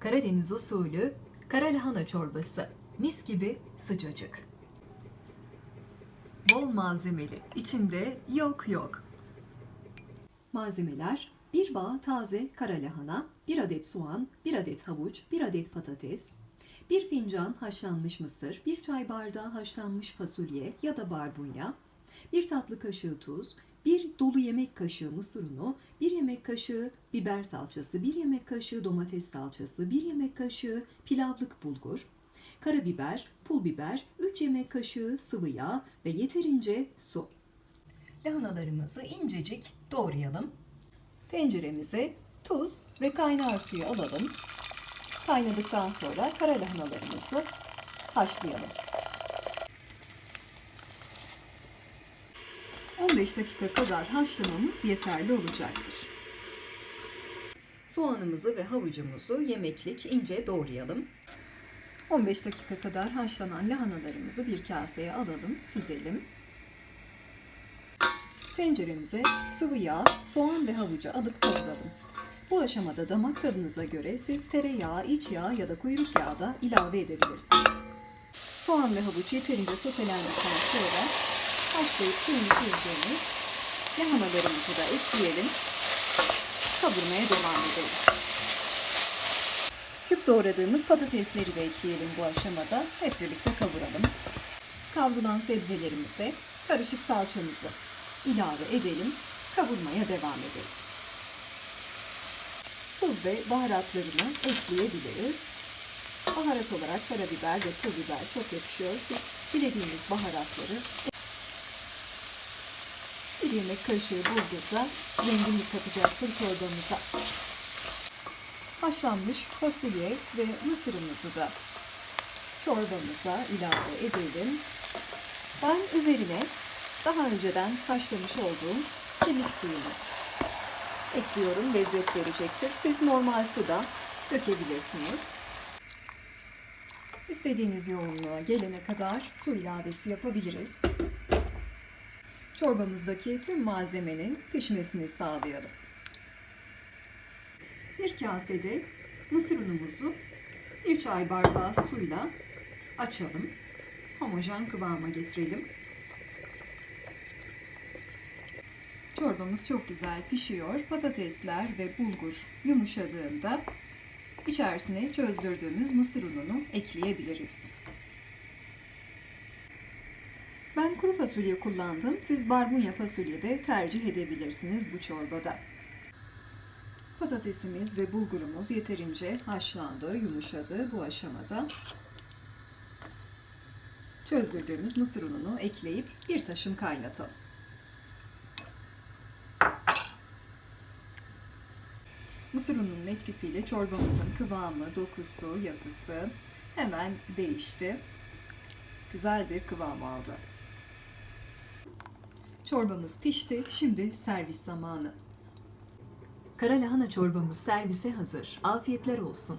Karadeniz usulü kara lahana çorbası. Mis gibi sıcacık. Bol malzemeli. İçinde yok yok. Malzemeler 1 bağ taze kara lahana, 1 adet soğan, 1 adet havuç, 1 adet patates, 1 fincan haşlanmış mısır, 1 çay bardağı haşlanmış fasulye ya da barbunya, 1 tatlı kaşığı tuz, 1 dolu yemek kaşığı mısır unu, 1 yemek kaşığı biber salçası, 1 yemek kaşığı domates salçası, 1 yemek kaşığı pilavlık bulgur, karabiber, pul biber, 3 yemek kaşığı sıvı yağ ve yeterince su. Lahanalarımızı incecik doğrayalım. Tenceremize tuz ve kaynar suyu alalım. Kaynadıktan sonra kara lahanalarımızı haşlayalım. 15 dakika kadar haşlamamız yeterli olacaktır. Soğanımızı ve havucumuzu yemeklik ince doğrayalım. 15 dakika kadar haşlanan lahanalarımızı bir kaseye alalım, süzelim. Tenceremize sıvı yağ, soğan ve havucu alıp kavuralım. Bu aşamada damak tadınıza göre siz tereyağı, iç yağ ya da kuyruk yağı da ilave edebilirsiniz. Soğan ve havuç yeterince sotelendikten sonra haşlayıp suyunu süzdüğümüz lahanalarımızı da ekleyelim. Kavurmaya devam edelim. Küp doğradığımız patatesleri de ekleyelim bu aşamada. Hep birlikte kavuralım. Kavrulan sebzelerimize karışık salçamızı ilave edelim. Kavurmaya devam edelim. Tuz ve baharatlarını ekleyebiliriz. Baharat olarak karabiber ve pul biber çok yakışıyor. Siz dilediğiniz baharatları bir yemek kaşığı bulgurda zenginlik katacaktır çorbamıza. Haşlanmış fasulye ve mısırımızı da çorbamıza ilave edelim. Ben üzerine daha önceden haşlamış olduğum kemik suyunu ekliyorum. Lezzet verecektir. Siz normal suda dökebilirsiniz. İstediğiniz yoğunluğa gelene kadar su ilavesi yapabiliriz. Çorbamızdaki tüm malzemenin pişmesini sağlayalım. Bir kasede mısır unumuzu bir çay bardağı suyla açalım. Homojen kıvama getirelim. Çorbamız çok güzel pişiyor. Patatesler ve bulgur yumuşadığında içerisine çözdürdüğümüz mısır ununu ekleyebiliriz. Ben kuru fasulye kullandım. Siz barbunya fasulye de tercih edebilirsiniz bu çorbada. Patatesimiz ve bulgurumuz yeterince haşlandı, yumuşadı bu aşamada. Çözdürdüğümüz mısır ununu ekleyip bir taşım kaynatalım. Mısır ununun etkisiyle çorbamızın kıvamı, dokusu, yapısı hemen değişti. Güzel bir kıvam aldı. Çorbamız pişti. Şimdi servis zamanı. Kara lahana çorbamız servise hazır. Afiyetler olsun.